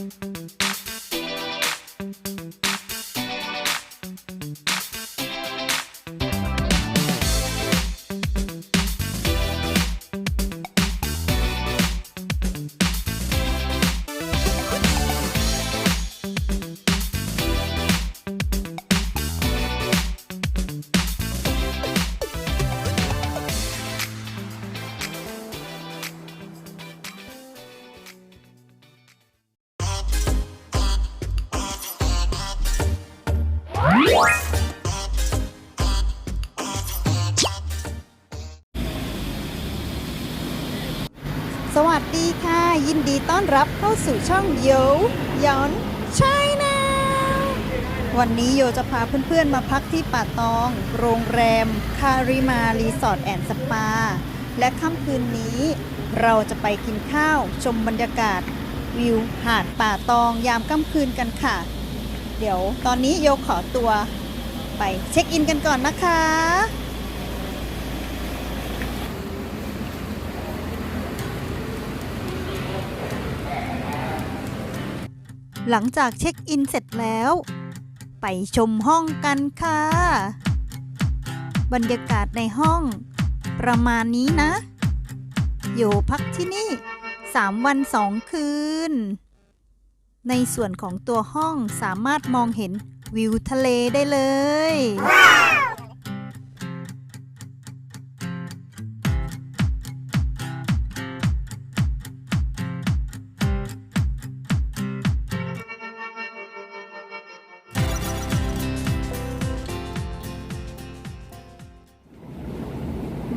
ส วัสดีค่ะ ยินดีต้อนรับเข้าสู่ช่องโยยอนชัยนาวันนี้โยจะพาเพื่อนๆมาพักที่ป่าตอง โรงแรมคาริมารีสอร์ทแอนด์สปา และค่ำคืนนี้ เราจะไปกินข้าวชมบรรยากาศ วิวหาดป่าตองยามค่ำคืนกันค่ะ เดี๋ยวตอนนี้โยขอตัวไปเช็คอินกันก่อนนะคะ หลังจากเช็คอินเสร็จแล้ว ไปชมห้องกันค่ะ บรรยากาศในห้อง ประมาณนี้นะ อยู่พักที่นี่ 3 วัน 2 คืน ในส่วนของตัวห้องสามารถมองเห็นวิวทะเลได้เลย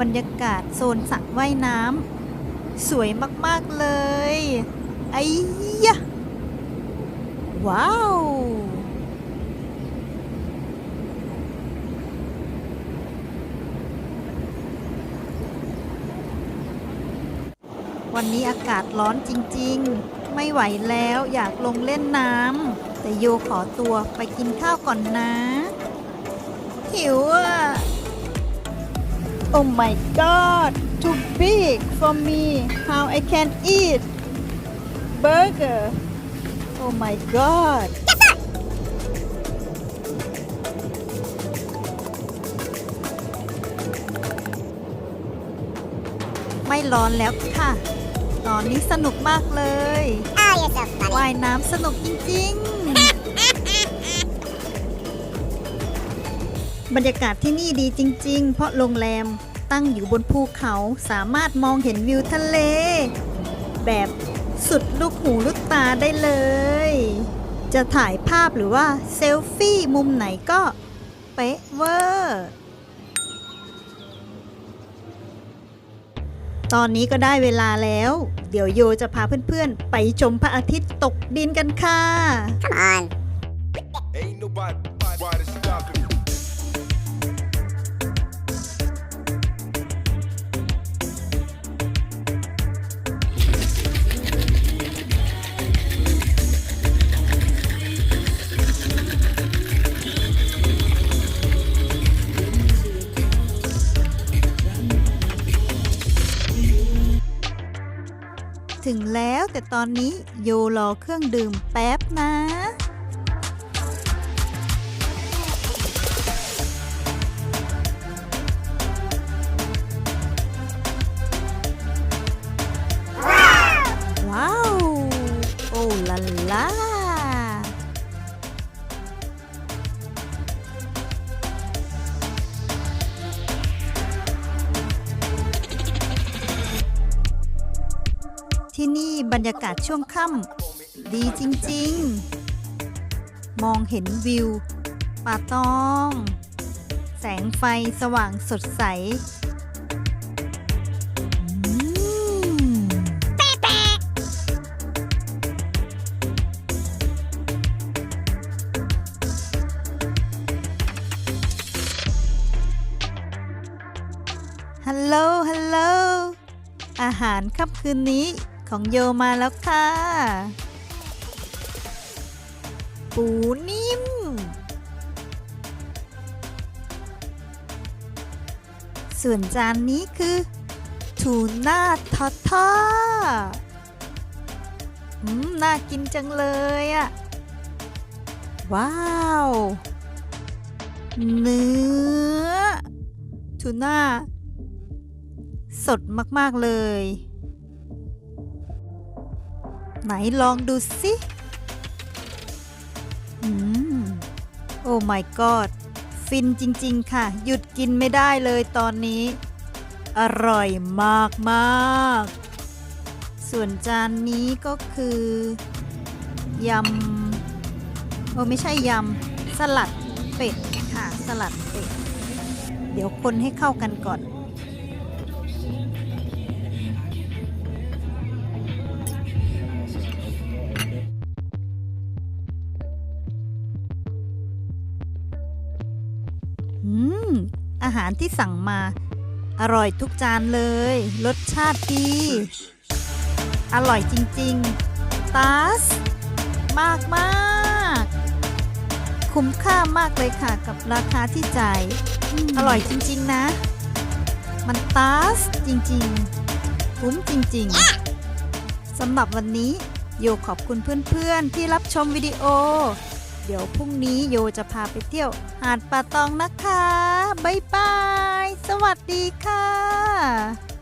บรรยากาศโซนสระว่ายน้ำสวยมาก ๆ เลยไอ้ยะว้าว วันนี้อากาศร้อนจริง ๆ ไม่ไหวแล้วอยากลงเล่นน้ำแต่โยขอตัวไปกินข้าวก่อนนะ หิวอะ Oh my god, too big for me. How I can eat burger? Oh my god. ไม่ร้อนแล้วค่ะ ตอนนี้สนุกมากเลย Oh, you're so funny. ว่ายน้ำสนุกจริง ๆ บรรยากาศที่นี่ดีจริง ๆ เพราะโรงแรมตั้งอยู่บนภูเขาสามารถมองเห็นวิวทะเล แบบสุดลูกหูลูกตาได้เลย จะถ่ายภาพหรือว่าเซลฟี่มุมไหนก็เป๊ะเวอร์ตอนนี้ก็ได้เวลาแล้ว เดี๋ยวโยจะพาเพื่อนๆ ไปชมพระอาทิตย์ตกดินกันค่ะ Come on. ถึงแล้วแต่ตอนนี้โยรอเครื่องดื่มแป๊บนะ บรรยากาศช่วงค่ำดีจริง ๆ มองเห็นวิว ป่าตอง แสงไฟสว่างสดใสฮัลโหล ฮัลโหล อาหารค่ำคืนนี้ ของโยมาแล้วค่ะ ปูนิ่ม ส่วนจานนี้คือทูน่าทอทาอืม น่ากินจังเลยอะว้าว เนื้อทูน่าสดมาก ๆ เลย ไหนลองดูสิอืมโอ้ my god ฟินจริง ๆ ค่ะ หยุดกินไม่ได้เลยตอนนี้ อร่อยมากๆส่วนจานนี้ก็คือยำ โอ้ไม่ใช่ยำ สลัดเป็ดค่ะ สลัดเป็ด เดี๋ยวคนให้เข้ากันก่อน อาหารที่สั่งมา อร่อยทุกจานเลย รสชาติดี อร่อยจริงๆ ตัส มากมากๆคุ้มค่ามากเลยค่ะกับราคาที่จ่าย อร่อยจริงๆนะ มันตัสจริงๆ คุ้มจริงๆสำหรับวันนี้โยขอบคุณเพื่อนๆที่รับชมวิดีโอ เดี๋ยวพรุ่งนี้โยจะพาไปเที่ยวหาดป่าตองนะคะ บ๊ายบาย สวัสดีค่ะ